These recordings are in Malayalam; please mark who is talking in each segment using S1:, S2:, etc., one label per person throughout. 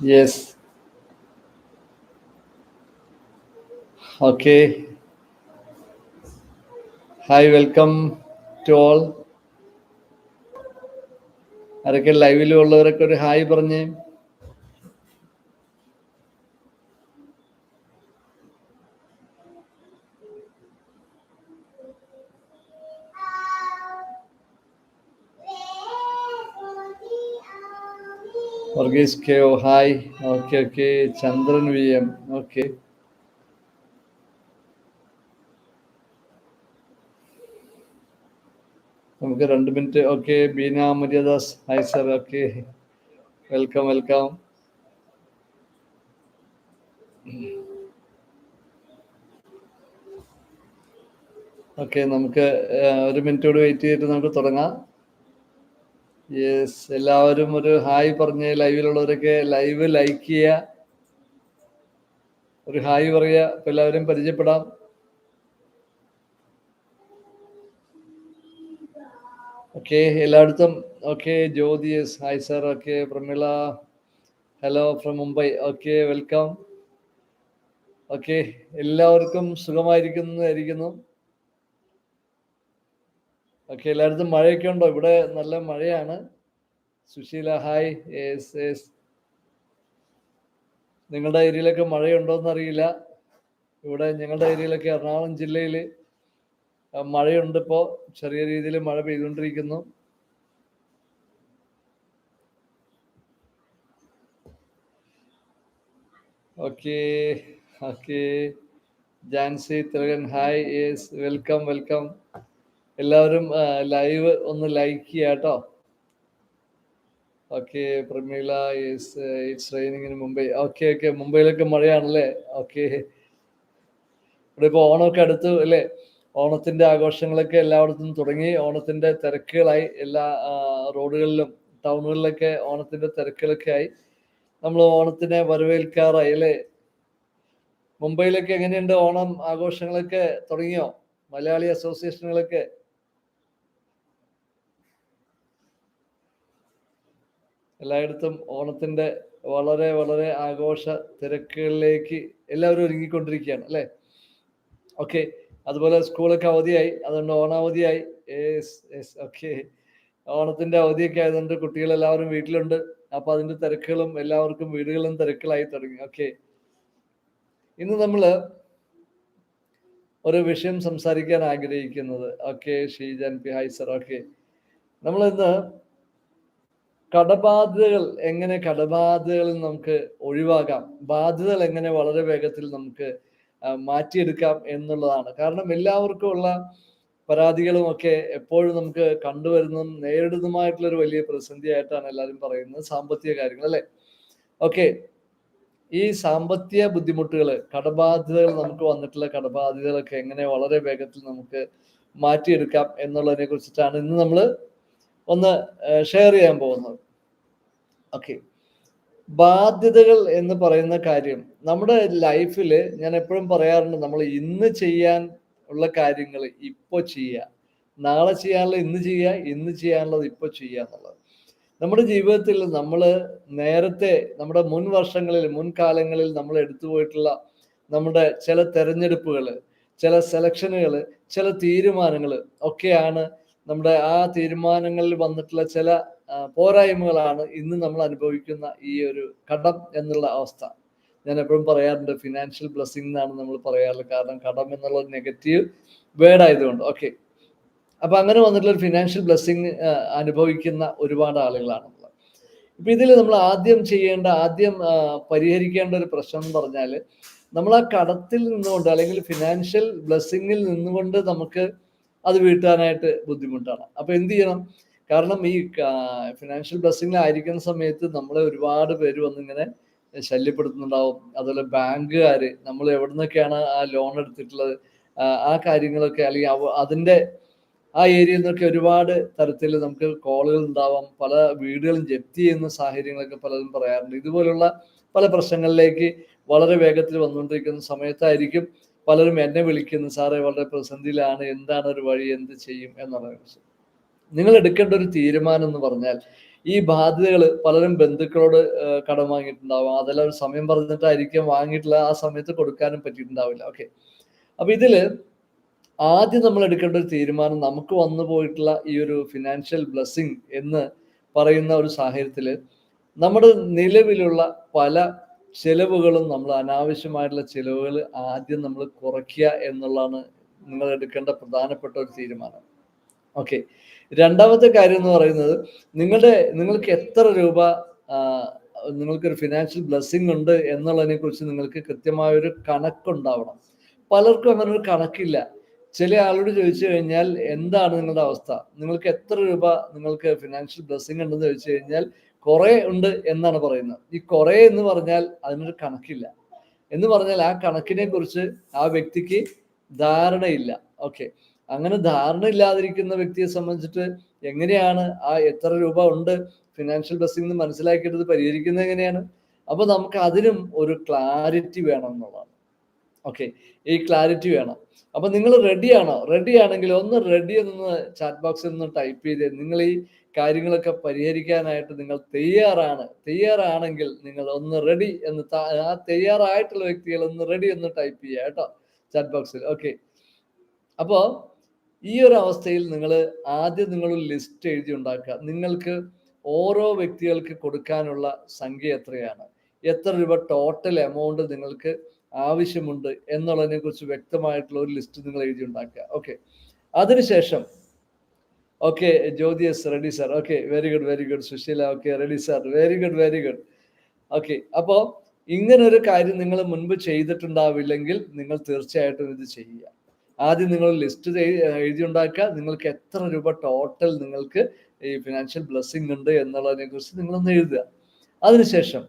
S1: Yes. Okay. Hi, welcome to all. ആരൊക്കെ ലൈവിൽ ഉള്ളവരൊക്കെ ഒരു ഹായ് പറഞ്ഞേ Varghese K O hi. Okay okay. Chandran V M. Okay. നമുക്ക് രണ്ട് minute. Okay Beena Maryadas. Hi sir. Okay. Welcome welcome. Okay നമുക്ക് ഒരു മിനിറ്റ് കൂടി വെയിറ്റ് ചെയ്തിട്ട് നമുക്ക് തുടങ്ങാം. യെസ് എല്ലാവരും ഒരു ഹായ് പറഞ്ഞ് ലൈവിലുള്ളവരൊക്കെ ലൈവ് ലൈക്ക് ചെയ്യ ഒരു ഹായ് പറയുക എല്ലാവരും പരിചയപ്പെടാം. ഓക്കെ എല്ലായിടത്തും okay Jyothi S hi sir okay Pramila hello from Mumbai okay welcome okay എല്ലാവർക്കും സുഖമായിരിക്കുന്നതായിരിക്കുന്നു ഓക്കെ എല്ലായിടത്തും മഴയൊക്കെ ഉണ്ടോ? ഇവിടെ നല്ല മഴയാണ്. സുശീല ഹായ് എസ് എസ് നിങ്ങളുടെ ഏരിയയിലൊക്കെ മഴയുണ്ടോന്ന് അറിയില്ല. ഇവിടെ ഞങ്ങളുടെ ഏരിയയിലൊക്കെ എറണാകുളം ജില്ലയിൽ മഴയുണ്ട് ഇപ്പോൾ ചെറിയ രീതിയിൽ മഴ പെയ്തുകൊണ്ടിരിക്കുന്നു. Okay okay. Jancy Thilakan hi yes welcome welcome. എല്ലാവരും ലൈവ് ഒന്ന് ലൈക്ക് ചെയ്യാട്ടോ okay Pramila it's raining in Mumbai. Okay okay മുംബൈയിലൊക്കെ മഴയാണല്ലേ? ഓക്കെ. ഇവിടെ ഇപ്പോൾ ഓണമൊക്കെ അടുത്ത് അല്ലേ? ഓണത്തിന്റെ ആഘോഷങ്ങളൊക്കെ എല്ലായിടത്തും തുടങ്ങി. ഓണത്തിന്റെ തിരക്കുകളായി. എല്ലാ റോഡുകളിലും ടൗണുകളിലൊക്കെ ഓണത്തിന്റെ തിരക്കുകളൊക്കെ ആയി. നമ്മൾ ഓണത്തിനെ വരവേൽക്കാറായി അല്ലേ? മുംബൈയിലൊക്കെ എങ്ങനെയുണ്ട് ഓണം ആഘോഷങ്ങളൊക്കെ തുടങ്ങിയോ? മലയാളി അസോസിയേഷനുകളൊക്കെ? എല്ലായിടത്തും ഓണത്തിന്റെ വളരെ വളരെ ആഘോഷ തിരക്കുകളിലേക്ക് എല്ലാവരും ഒരുങ്ങിക്കൊണ്ടിരിക്കുകയാണ് അല്ലേ? ഓക്കെ അതുപോലെ സ്കൂളൊക്കെ അവധിയായി. അതുകൊണ്ട് ഓണാവധിയായി. ഓക്കെ ഓണത്തിന്റെ അവധിയൊക്കെ ആയതുകൊണ്ട് കുട്ടികൾ എല്ലാവരും വീട്ടിലുണ്ട്. അപ്പൊ അതിന്റെ തിരക്കുകളും എല്ലാവർക്കും വീടുകളും തിരക്കുകളായി തുടങ്ങി. ഓക്കെ ഇന്ന് നമ്മൾ ഒരു വിഷയം സംസാരിക്കാൻ ആഗ്രഹിക്കുന്നത്. Okay Sheejan P hi sir okay നമ്മൾ ഇന്ന് കടബാധ്യതകൾ എങ്ങനെ കടബാധ്യതകളിൽ നമുക്ക് ഒഴിവാക്കാം? ബാധ്യതകൾ എങ്ങനെ വളരെ വേഗത്തിൽ നമുക്ക് മാറ്റിയെടുക്കാം എന്നുള്ളതാണ്. കാരണം എല്ലാവർക്കും ഉള്ള പരാതികളും ഒക്കെ എപ്പോഴും നമുക്ക് കണ്ടുവരുന്നതും നേരിടുന്നതുമായിട്ടുള്ള ഒരു വലിയ പ്രതിസന്ധിയായിട്ടാണ് എല്ലാവരും പറയുന്നത്. സാമ്പത്തിക കാര്യങ്ങൾ അല്ലെ? ഓക്കെ. ഈ സാമ്പത്തിക ബുദ്ധിമുട്ടുകൾ കടബാധ്യതകൾ നമുക്ക് വന്നിട്ടുള്ള കടബാധ്യതകളൊക്കെ എങ്ങനെ വളരെ വേഗത്തിൽ നമുക്ക് മാറ്റിയെടുക്കാം എന്നുള്ളതിനെ കുറിച്ചിട്ടാണ് ഇന്ന് നമ്മൾ ഒന്ന് ഷെയർ ചെയ്യാൻ പോകുന്നത് ഓക്കെ ബാധ്യതകൾ എന്ന് പറയുന്ന കാര്യം. നമ്മുടെ ലൈഫിൽ ഞാൻ എപ്പോഴും പറയാറുണ്ട് നമ്മൾ ഇന്ന് ചെയ്യാൻ ഉള്ള കാര്യങ്ങൾ ഇപ്പോൾ ചെയ്യുക നാളെ ചെയ്യാനുള്ളത് ഇന്ന് ചെയ്യുക ഇന്ന് ചെയ്യാനുള്ളത് ഇപ്പോൾ ചെയ്യുക എന്നുള്ളത്. നമ്മുടെ ജീവിതത്തിൽ നമ്മൾ നേരത്തെ നമ്മുടെ മുൻ വർഷങ്ങളിൽ മുൻകാലങ്ങളിൽ നമ്മൾ എടുത്തു പോയിട്ടുള്ള നമ്മുടെ ചില തെരഞ്ഞെടുപ്പുകൾ ചില സെലക്ഷനുകൾ ചില തീരുമാനങ്ങൾ ഒക്കെയാണ് നമ്മുടെ ആ തീരുമാനങ്ങളിൽ വന്നിട്ടുള്ള ചില പോരായ്മകളാണ് ഇന്ന് നമ്മൾ അനുഭവിക്കുന്ന ഈ ഒരു കടം എന്നുള്ള അവസ്ഥ. ഞാൻ എപ്പോഴും പറയാറുണ്ട് ഫിനാൻഷ്യൽ ബ്ലെസ്സിങ് എന്നാണ് നമ്മൾ പറയാറുള്ളത്. കാരണം കടം എന്നുള്ള നെഗറ്റീവ് വേർഡ് ആയതുകൊണ്ട്. ഓക്കെ അപ്പൊ അങ്ങനെ വന്നിട്ടുള്ള ഫിനാൻഷ്യൽ ബ്ലെസ്സിങ് അനുഭവിക്കുന്ന ഒരുപാട് ആളുകളാണുള്ളത് ഇപ്പൊ ഇതിൽ നമ്മൾ ആദ്യം ചെയ്യേണ്ട ആദ്യം പരിഹരിക്കേണ്ട ഒരു പ്രശ്നം എന്ന് പറഞ്ഞാൽ നമ്മൾ ആ കടത്തിൽ നിന്നുകൊണ്ട് അല്ലെങ്കിൽ ഫിനാൻഷ്യൽ ബ്ലെസ്സിങ്ങിൽ നിന്നുകൊണ്ട് നമുക്ക് അത് വീട്ടാനായിട്ട് ബുദ്ധിമുട്ടാണ്. അപ്പൊ എന്ത് ചെയ്യണം? കാരണം ഈ ഫിനാൻഷ്യൽ ബ്ലെസ്സിങ്ങിൽ ആയിരിക്കുന്ന സമയത്ത് നമ്മളെ ഒരുപാട് പേര് വന്നിങ്ങനെ ശല്യപ്പെടുത്തുന്നുണ്ടാവും. അതുപോലെ ബാങ്കുകാർ നമ്മൾ എവിടെ നിന്നൊക്കെയാണ് ആ ലോൺ എടുത്തിട്ടുള്ളത്? ആ കാര്യങ്ങളൊക്കെ അല്ലെങ്കിൽ അതിന്റെ ആ ഏരിയയിൽ നിന്നൊക്കെ ഒരുപാട് തരത്തിൽ നമുക്ക് കോളുകൾ ഉണ്ടാവാം. പല വീടുകളും ജപ്തി ചെയ്യുന്ന സാഹചര്യങ്ങളൊക്കെ പലരും പറയാറുണ്ട്. ഇതുപോലുള്ള പല പ്രശ്നങ്ങളിലേക്ക് വളരെ വേഗത്തിൽ വന്നുകൊണ്ടിരിക്കുന്ന സമയത്തായിരിക്കും പലരും എന്നെ വിളിക്കുന്നു സാറേ വളരെ പ്രതിസന്ധിയിലാണ് എന്താണ് ഒരു വഴി എന്ത് ചെയ്യും? എന്നുള്ള നിങ്ങൾ എടുക്കേണ്ട ഒരു തീരുമാനം എന്ന് പറഞ്ഞാൽ ഈ ബാധ്യതകൾ പലരും ബന്ധുക്കളോട് കടം വാങ്ങിയിട്ടുണ്ടാവും. അതെല്ലാം ഒരു സമയം പറഞ്ഞിട്ടായിരിക്കും വാങ്ങിയിട്ടില്ല ആ സമയത്ത് കൊടുക്കാനും പറ്റിയിട്ടുണ്ടാവില്ല. ഓക്കെ. അപ്പൊ ഇതിൽ ആദ്യം നമ്മൾ എടുക്കേണ്ട ഒരു തീരുമാനം നമുക്ക് വന്നു പോയിട്ടുള്ള ഈ ഒരു ഫിനാൻഷ്യൽ ബ്ലെസ്സിങ് എന്ന് പറയുന്ന ഒരു സാഹചര്യത്തിൽ നമ്മുടെ നിലവിലുള്ള പല ചെലവുകളും നമ്മൾ അനാവശ്യമായിട്ടുള്ള ചെലവുകൾ ആദ്യം നമ്മൾ കുറയ്ക്കുക എന്നുള്ളതാണ് നിങ്ങൾ എടുക്കേണ്ട പ്രധാനപ്പെട്ട ഒരു തീരുമാനം. ഓക്കെ രണ്ടാമത്തെ കാര്യം എന്ന് പറയുന്നത് നിങ്ങളുടെ നിങ്ങൾക്ക് എത്ര രൂപ നിങ്ങൾക്കൊരു ഫിനാൻഷ്യൽ ബ്ലെസ്സിങ് ഉണ്ട് എന്നുള്ളതിനെ കുറിച്ച് നിങ്ങൾക്ക് കൃത്യമായൊരു കണക്കുണ്ടാവണം. പലർക്കും അങ്ങനെ ഒരു കണക്കില്ല. ചില ആളോട് ചോദിച്ചു കഴിഞ്ഞാൽ എന്താണ് നിങ്ങളുടെ അവസ്ഥ? നിങ്ങൾക്ക് എത്ര രൂപ നിങ്ങൾക്ക് ഫിനാൻഷ്യൽ ബ്ലെസ്സിങ് ഉണ്ടെന്ന് ചോദിച്ചു കഴിഞ്ഞാൽ കുറെ ഉണ്ട് എന്നാണ് പറയുന്നത്. ഈ കുറെ എന്ന് പറഞ്ഞാൽ അതിനൊരു കണക്കില്ല. എന്ന് പറഞ്ഞാൽ ആ കണക്കിനെ കുറിച്ച് ആ വ്യക്തിക്ക് ധാരണയില്ല. ഓക്കെ. അങ്ങനെ ധാരണ ഇല്ലാതിരിക്കുന്ന വ്യക്തിയെ സംബന്ധിച്ചിട്ട് എങ്ങനെയാണ് ആ എത്ര രൂപ ഉണ്ട് ഫിനാൻഷ്യൽ ബ്ലെസ്സിംഗ് എന്ന് മനസ്സിലാക്കിയിട്ട് പരിഹരിക്കുന്നത് എങ്ങനെയാണ്? അപ്പൊ നമുക്ക് അതിനും ഒരു ക്ലാരിറ്റി വേണം എന്നുള്ളതാണ്. ഓക്കെ. ഈ ക്ലാരിറ്റി വേണം. അപ്പൊ നിങ്ങൾ റെഡിയാണോ റെഡി ആണെങ്കിൽ ഒന്ന് റെഡി എന്ന് ചാറ്റ് ബോക്സിൽ നിന്ന് ടൈപ്പ് ചെയ്ത്. നിങ്ങൾ ഈ കാര്യങ്ങളൊക്കെ പരിഹരിക്കാനായിട്ട് നിങ്ങൾ തയ്യാറാണ്. തയ്യാറാണെങ്കിൽ നിങ്ങൾ ഒന്ന് റെഡി എന്ന് ആ തയ്യാറായിട്ടുള്ള വ്യക്തികൾ ഒന്ന് റെഡി എന്ന് ടൈപ്പ് ചെയ്യുക കേട്ടോ. ചാറ്റ് ബോക്സിൽ ഓക്കെ അപ്പോൾ ഈ ഒരു അവസ്ഥയിൽ നിങ്ങൾ ആദ്യം നിങ്ങൾ ലിസ്റ്റ് എഴുതി ഉണ്ടാക്കുക. നിങ്ങൾക്ക് ഓരോ വ്യക്തികൾക്ക് കൊടുക്കാനുള്ള സംഖ്യ എത്രയാണ്? എത്ര രൂപ ടോട്ടൽ എമൗണ്ട് നിങ്ങൾക്ക് ആവശ്യമുണ്ട് എന്നുള്ളതിനെ കുറിച്ച് വ്യക്തമായിട്ടുള്ള ഒരു ലിസ്റ്റ് നിങ്ങൾ എഴുതി ഉണ്ടാക്കുക. ഓക്കെ അതിനുശേഷം okay Jyothi S ready sir okay very good very good Sushila okay ready sir very good very good okay അപ്പോൾ ഇങ്ങനെ ഒരു കാര്യം നിങ്ങൾ മുൻപ് ചെയ്തിട്ടുണ്ടാവില്ലെങ്കിൽ നിങ്ങൾ തീർച്ചയായിട്ടും ഇത് ചെയ്യുക. ആദ്യം നിങ്ങൾ ലിസ്റ്റ് എഴുതി ഉണ്ടാക്കുക. നിങ്ങൾക്ക് എത്ര രൂപ ടോട്ടൽ നിങ്ങൾക്ക് ഈ ഫിനാൻഷ്യൽ ബ്ലെസ്സിങ് ഉണ്ട് എന്നുള്ളതിനെ കുറിച്ച് നിങ്ങളൊന്ന് എഴുതുക. അതിനുശേഷം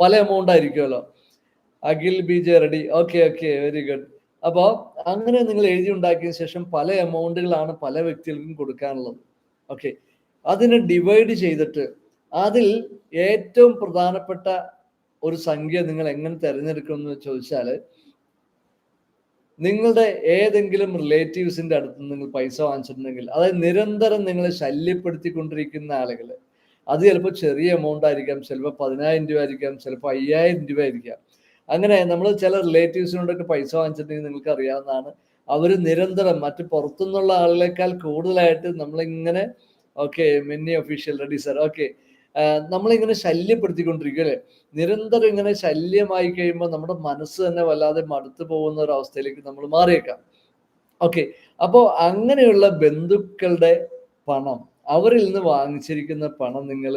S1: പല എമൗണ്ട് ആയിരിക്കുമല്ലോ. Akhil B J ready. Okay okay very good അപ്പോൾ അങ്ങനെ നിങ്ങൾ എഴുതി ഉണ്ടാക്കിയ ശേഷം പല എമൗണ്ടുകളാണ് പല വ്യക്തികൾക്കും കൊടുക്കാനുള്ളത്. ഓക്കെ അതിനെ ഡിവൈഡ് ചെയ്തിട്ട് അതിൽ ഏറ്റവും പ്രധാനപ്പെട്ട ഒരു സംഖ്യ നിങ്ങൾ എങ്ങനെ തിരഞ്ഞെടുക്കും എന്ന് ചോദിച്ചാൽ നിങ്ങളുടെ ഏതെങ്കിലും റിലേറ്റീവ്സിന്റെ അടുത്ത് നിങ്ങൾ പൈസ വാങ്ങിച്ചിട്ടുണ്ടെങ്കിൽ അതായത് നിരന്തരം നിങ്ങളെ ശല്യപ്പെടുത്തിക്കൊണ്ടിരിക്കുന്ന ആളുകൾ അത് ചിലപ്പോൾ ചെറിയ എമൗണ്ട് ആയിരിക്കാം ചിലപ്പോൾ പതിനായിരം രൂപ ആയിരിക്കാം ചിലപ്പോൾ അയ്യായിരം രൂപ ആയിരിക്കാം. അങ്ങനെ നമ്മൾ ചില റിലേറ്റീവ്സിനോടൊക്കെ പൈസ വാങ്ങിച്ചിട്ടുണ്ടെങ്കിൽ നിങ്ങൾക്ക് അറിയാവുന്നതാണ് അവർ നിരന്തരം മറ്റ് പുറത്തുനിന്നുള്ള ആളുകളെക്കാൾ കൂടുതലായിട്ട് നമ്മളിങ്ങനെ okay മെന്നി official ready sir okay നമ്മളിങ്ങനെ ശല്യപ്പെടുത്തിക്കൊണ്ടിരിക്കും അല്ലേ? നിരന്തരം ഇങ്ങനെ ശല്യമായി കഴിയുമ്പോൾ നമ്മുടെ മനസ്സ് തന്നെ വല്ലാതെ മടുത്തു പോകുന്ന ഒരു അവസ്ഥയിലേക്ക് നമ്മൾ മാറിയേക്കാം. ഓക്കെ അപ്പോൾ അങ്ങനെയുള്ള ബന്ധുക്കളുടെ പണം അവരിൽ നിന്ന് വാങ്ങിച്ചിരിക്കുന്ന പണം നിങ്ങൾ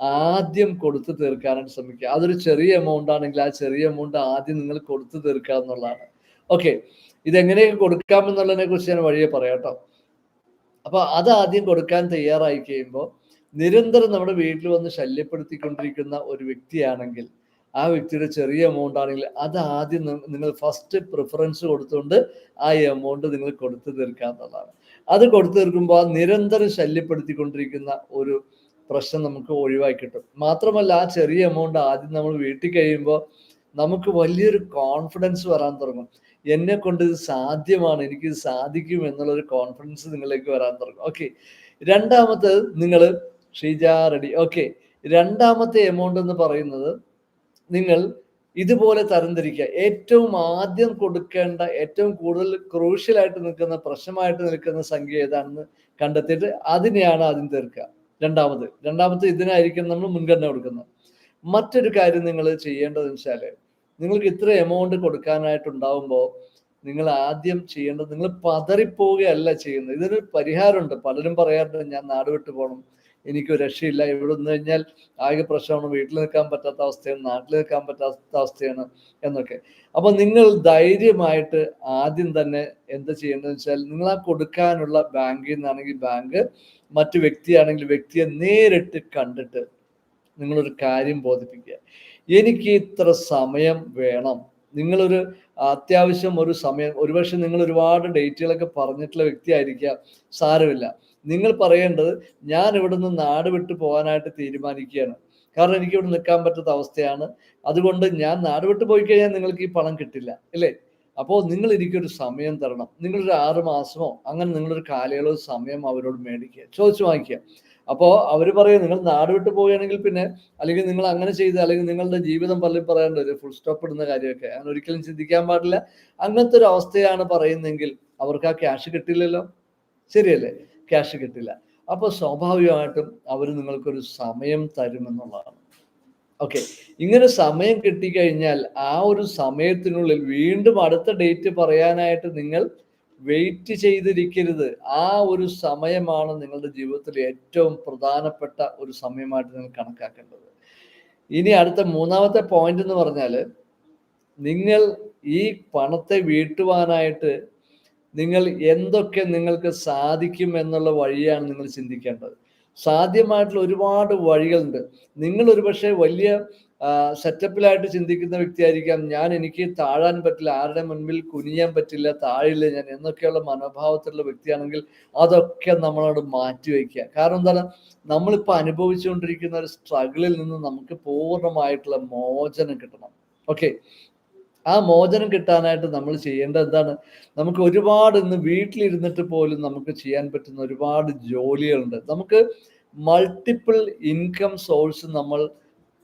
S1: ആദ്യം കൊടുത്തു തീർക്കാനായിട്ട് ശ്രമിക്കുക. അതൊരു ചെറിയ എമൗണ്ട് ആണെങ്കിൽ ആ ചെറിയ എമൗണ്ട് ആദ്യം നിങ്ങൾ കൊടുത്തു തീർക്കുക എന്നുള്ളതാണ്. ഓക്കെ ഇതെങ്ങനെയൊക്കെ കൊടുക്കാം എന്നുള്ളതിനെ കുറിച്ച് ഞാൻ വഴിയെ പറയാം കേട്ടോ. അപ്പൊ അത് ആദ്യം കൊടുക്കാൻ തയ്യാറായി കഴിയുമ്പോൾ നിരന്തരം നമ്മുടെ വീട്ടിൽ വന്ന് ശല്യപ്പെടുത്തിക്കൊണ്ടിരിക്കുന്ന ഒരു വ്യക്തിയാണെങ്കിൽ ആ വ്യക്തിയുടെ ചെറിയ എമൗണ്ട് ആണെങ്കിൽ അത് ആദ്യം നിങ്ങൾ ഫസ്റ്റ് പ്രിഫറൻസ് കൊടുത്തുകൊണ്ട് ആ എമൗണ്ട് നിങ്ങൾ കൊടുത്തു തീർക്കുക എന്നുള്ളതാണ്. അത് കൊടുത്തു തീർക്കുമ്പോൾ നിരന്തരം ശല്യപ്പെടുത്തിക്കൊണ്ടിരിക്കുന്ന ഒരു പ്രശ്നം നമുക്ക് ഒഴിവാക്കി കിട്ടും. മാത്രമല്ല ആ ചെറിയ എമൗണ്ട് ആദ്യം നമ്മൾ വീട്ടിൽ കഴിയുമ്പോൾ നമുക്ക് വലിയൊരു കോൺഫിഡൻസ് വരാൻ തുടങ്ങും. എന്നെ കൊണ്ട് ഇത് സാധ്യമാണ് എനിക്ക് സാധിക്കും എന്നുള്ളൊരു കോൺഫിഡൻസ് നിങ്ങളിലേക്ക് വരാൻ തുടങ്ങും. ഓക്കെ രണ്ടാമത്തെ നിങ്ങൾ ഷീജ റെഡി ഓക്കെ രണ്ടാമത്തെ എമൗണ്ട് എന്ന് പറയുന്നത് നിങ്ങൾ ഇതുപോലെ തരംതിരിക്കുക. ഏറ്റവും ആദ്യം കൊടുക്കേണ്ട ഏറ്റവും കൂടുതൽ ക്രൂഷ്യലായിട്ട് നിൽക്കുന്ന പ്രശ്നമായിട്ട് നിൽക്കുന്ന സംഖ്യ ഏതാണെന്ന് കണ്ടെത്തിയിട്ട് അതിനെയാണ് ആദ്യം തീർക്കുക. രണ്ടാമത് രണ്ടാമത് ഇതിനായിരിക്കും നമ്മൾ മുൻഗണന കൊടുക്കുന്നത്. മറ്റൊരു കാര്യം നിങ്ങൾ ചെയ്യേണ്ടതെന്ന് വെച്ചാൽ നിങ്ങൾക്ക് ഇത്ര എമൗണ്ട് കൊടുക്കാനായിട്ടുണ്ടാവുമ്പോൾ നിങ്ങൾ ആദ്യം ചെയ്യേണ്ടത് നിങ്ങൾ പതറിപ്പോവുകയല്ല ചെയ്യുന്നത്. ഇതിനൊരു പരിഹാരമുണ്ട്. പലരും പറയാറുണ്ട് ഞാൻ നാട് വിട്ടു പോകണം എനിക്ക് രക്ഷയില്ല. ഇവിടെ നിന്ന് കഴിഞ്ഞാൽ ആകെ പ്രശ്നമാണ്. വീട്ടിൽ നിൽക്കാൻ പറ്റാത്ത അവസ്ഥയാണ്. നാട്ടിൽ നിൽക്കാൻ പറ്റാത്ത അവസ്ഥയാണ് എന്നൊക്കെ. അപ്പൊ നിങ്ങൾ ധൈര്യമായിട്ട് ആദ്യം തന്നെ എന്താ ചെയ്യേണ്ടതെന്ന് വെച്ചാൽ നിങ്ങൾ ആ കൊടുക്കാനുള്ള ബാങ്കിൽ നിന്നാണെങ്കിൽ ബാങ്ക് മറ്റു വ്യക്തിയാണെങ്കിൽ വ്യക്തിയെ നേരിട്ട് കണ്ടിട്ട് നിങ്ങളൊരു കാര്യം ബോധിപ്പിക്കുക. എനിക്ക് ഇത്ര സമയം വേണം. നിങ്ങളൊരു അത്യാവശ്യം ഒരു സമയം ഒരുപക്ഷെ നിങ്ങൾ ഒരുപാട് ഡേറ്റുകളൊക്കെ പറഞ്ഞിട്ടുള്ള വ്യക്തിയായിരിക്കാം. സാരമില്ല. നിങ്ങൾ പറയേണ്ടത് ഞാൻ ഇവിടുന്ന് നാട് വിട്ടു പോകാനായിട്ട് തീരുമാനിക്കുകയാണ്. കാരണം എനിക്ക് ഇവിടെ നിൽക്കാൻ പറ്റാത്ത അവസ്ഥയാണ്. അതുകൊണ്ട് ഞാൻ നാട് വിട്ടു പോയി കഴിഞ്ഞാൽ നിങ്ങൾക്ക് ഈ പണം കിട്ടില്ല അല്ലേ? അപ്പോൾ നിങ്ങൾ എനിക്കൊരു സമയം തരണം. നിങ്ങളൊരു ആറ് മാസമോ അങ്ങനെ നിങ്ങളൊരു കാലയളവ് സമയം അവരോട് മേടിക്കുക. ചോദിച്ചു വാങ്ങിക്കുക. അപ്പോൾ അവർ പറയും നിങ്ങൾ നാട് വിട്ട് പോവുകയാണെങ്കിൽ പിന്നെ അല്ലെങ്കിൽ നിങ്ങൾ അങ്ങനെ ചെയ്ത് അല്ലെങ്കിൽ നിങ്ങളുടെ ജീവിതം പലരും പറയേണ്ട ഒരു ഫുൾ സ്റ്റോപ്പ് ഇടുന്ന കാര്യമൊക്കെ. അങ്ങനെ ഒരിക്കലും ചിന്തിക്കാൻ പാടില്ല. അങ്ങനത്തെ ഒരു അവസ്ഥയാണ് പറയുന്നതെങ്കിൽ അവർക്ക് ആ ക്യാഷ് കിട്ടില്ലല്ലോ. ശരിയല്ലേ? ക്യാഷ് കിട്ടില്ല. അപ്പോൾ സ്വാഭാവികമായിട്ടും അവർ നിങ്ങൾക്കൊരു സമയം തരുമെന്നുള്ളതാണ്. ഓക്കെ ഇങ്ങനെ സമയം കിട്ടിക്കഴിഞ്ഞാൽ ആ ഒരു സമയത്തിനുള്ളിൽ വീണ്ടും അടുത്ത ഡേറ്റ് പറയാനായിട്ട് നിങ്ങൾ വെയിറ്റ് ചെയ്തിരിക്കരുത്. ആ ഒരു സമയമാണ് നിങ്ങളുടെ ജീവിതത്തിൽ ഏറ്റവും പ്രധാനപ്പെട്ട ഒരു സമയമായിട്ട് നിങ്ങൾ കണക്കാക്കേണ്ടത്. ഇനി അടുത്ത മൂന്നാമത്തെ പോയിന്റ് എന്ന് പറഞ്ഞാൽ നിങ്ങൾ ഈ പണത്തെ വീട്ടുവാനായിട്ട് നിങ്ങൾ എന്തൊക്കെ നിങ്ങൾക്ക് സാധിക്കും എന്നുള്ള വഴിയാണ് നിങ്ങൾ ചിന്തിക്കേണ്ടത്. സാധ്യമായിട്ടുള്ള ഒരുപാട് വഴികളുണ്ട്. നിങ്ങൾ ഒരുപക്ഷെ വലിയ സെറ്റപ്പിലായിട്ട് ചിന്തിക്കുന്ന വ്യക്തിയായിരിക്കാം. ഞാൻ എനിക്ക് താഴാൻ പറ്റില്ല ആരുടെ മുൻപിൽ കുനിയാൻ പറ്റില്ല താഴില്ല ഞാൻ എന്നൊക്കെയുള്ള മനോഭാവത്തിലുള്ള വ്യക്തിയാണെങ്കിൽ അതൊക്കെ നമ്മളോട് മാറ്റിവെക്കുക കാരണം എന്താണ്? നമ്മളിപ്പോൾ അനുഭവിച്ചുകൊണ്ടിരിക്കുന്ന ഒരു സ്ട്രഗിളിൽ നിന്ന് നമുക്ക് പൂർണമായിട്ടുള്ള മോചനം കിട്ടണം. ഓക്കെ ആ മോചനം കിട്ടാനായിട്ട് നമ്മൾ ചെയ്യേണ്ടത് എന്താണ്? നമുക്ക് ഒരുപാട് ഇന്ന് വീട്ടിലിരുന്നിട്ട് പോലും നമുക്ക് ചെയ്യാൻ പറ്റുന്ന ഒരുപാട് ജോലികളുണ്ട്. നമുക്ക് മൾട്ടിപ്പിൾ ഇൻകം സോഴ്സ് നമ്മൾ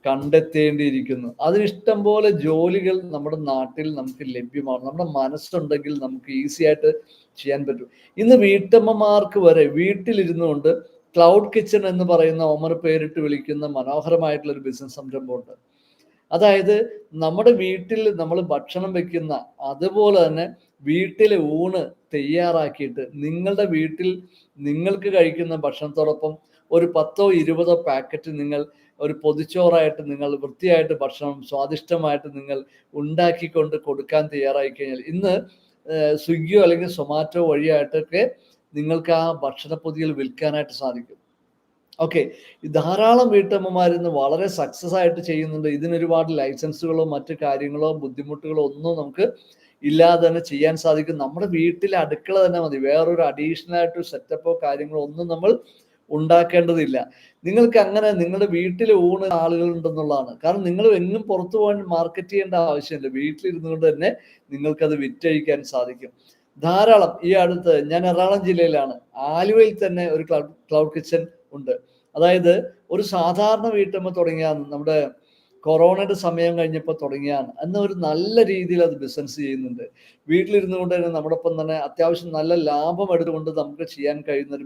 S1: കണ്ടെത്തേണ്ടിയിരിക്കുന്നു. അതിനിഷ്ടം പോലെ ജോലികൾ നമ്മുടെ നാട്ടിൽ നമുക്ക് ലഭ്യമാണ് നമ്മുടെ മനസ്സുണ്ടെങ്കിൽ നമുക്ക് ഈസി ആയിട്ട് ചെയ്യാൻ പറ്റും. ഇന്ന് വീട്ടമ്മമാർക്ക് വരെ വീട്ടിലിരുന്നു കൊണ്ട് ക്ലൗഡ് കിച്ചൺ എന്ന് പറയുന്ന ഓമർ പേരിട്ട് വിളിക്കുന്ന മനോഹരമായിട്ടുള്ള ഒരു ബിസിനസ് സംരംഭമുണ്ട്. അതായത് നമ്മുടെ വീട്ടിൽ നമ്മൾ ഭക്ഷണം വെക്കുന്ന അതുപോലെ തന്നെ വീട്ടിലെ ഊണ് തയ്യാറാക്കിയിട്ട് നിങ്ങളുടെ വീട്ടിൽ നിങ്ങൾക്ക് കഴിക്കുന്ന ഭക്ഷണത്തോടൊപ്പം ഒരു പത്തോ ഇരുപതോ പാക്കറ്റ് നിങ്ങൾ ഒരു പൊതിച്ചോറായിട്ട് നിങ്ങൾ വൃത്തിയായിട്ട് ഭക്ഷണം സ്വാദിഷ്ടമായിട്ട് നിങ്ങൾ ഉണ്ടാക്കിക്കൊണ്ട് കൊടുക്കാൻ തയ്യാറായി കഴിഞ്ഞാൽ ഇന്ന് സ്വിഗ്ഗിയോ അല്ലെങ്കിൽ സൊമാറ്റോ വഴിയായിട്ടൊക്കെ നിങ്ങൾക്ക് ആ ഭക്ഷണ പൊതികൾ വിൽക്കാനായിട്ട് സാധിക്കും. ഓക്കെ ധാരാളം വീട്ടമ്മമാർ ഇന്ന് വളരെ സക്സസ് ആയിട്ട് ചെയ്യുന്നുണ്ട്. ഇതിന് ഒരുപാട് ലൈസൻസുകളോ മറ്റു കാര്യങ്ങളോ ബുദ്ധിമുട്ടുകളോ ഒന്നും നമുക്ക് ഇല്ലാതെ തന്നെ ചെയ്യാൻ സാധിക്കും. നമ്മുടെ വീട്ടിലെ അടുക്കള തന്നെ മതി. വേറൊരു അഡീഷണൽ ആയിട്ട് സെറ്റപ്പോ കാര്യങ്ങളോ ഒന്നും നമ്മൾ ഉണ്ടാക്കേണ്ടതില്ല. നിങ്ങൾക്ക് അങ്ങനെ നിങ്ങളുടെ വീട്ടിൽ ഊണ് ആളുകൾ ഉണ്ടെന്നുള്ളതാണ്. കാരണം നിങ്ങൾ എങ്ങും പുറത്തു പോകാൻ മാർക്കറ്റ് ചെയ്യേണ്ട ആവശ്യമില്ല. വീട്ടിലിരുന്നു കൊണ്ട് തന്നെ നിങ്ങൾക്കത് വിറ്റഴിക്കാൻ സാധിക്കും. ധാരാളം ഈ അടുത്ത് ഞാൻ എറണാകുളം ജില്ലയിലാണ്. ആലുവയിൽ തന്നെ ഒരു ക്ലൗഡ് ക്ലൗഡ് കിച്ചൺ ഉണ്ട്. അതായത് ഒരു സാധാരണ വീട്ടമ്മ തുടങ്ങിയാണ് നമ്മുടെ കൊറോണയുടെ സമയം കഴിഞ്ഞപ്പോൾ തുടങ്ങിയാണ്. അന്ന് ഒരു നല്ല രീതിയിൽ അത് ബിസിനസ് ചെയ്യുന്നുണ്ട്. വീട്ടിലിരുന്നുകൊണ്ട് തന്നെ നമ്മുടെ ഒപ്പം തന്നെ അത്യാവശ്യം നല്ല ലാഭം എടുത്തുകൊണ്ട് നമുക്ക് ചെയ്യാൻ കഴിയുന്ന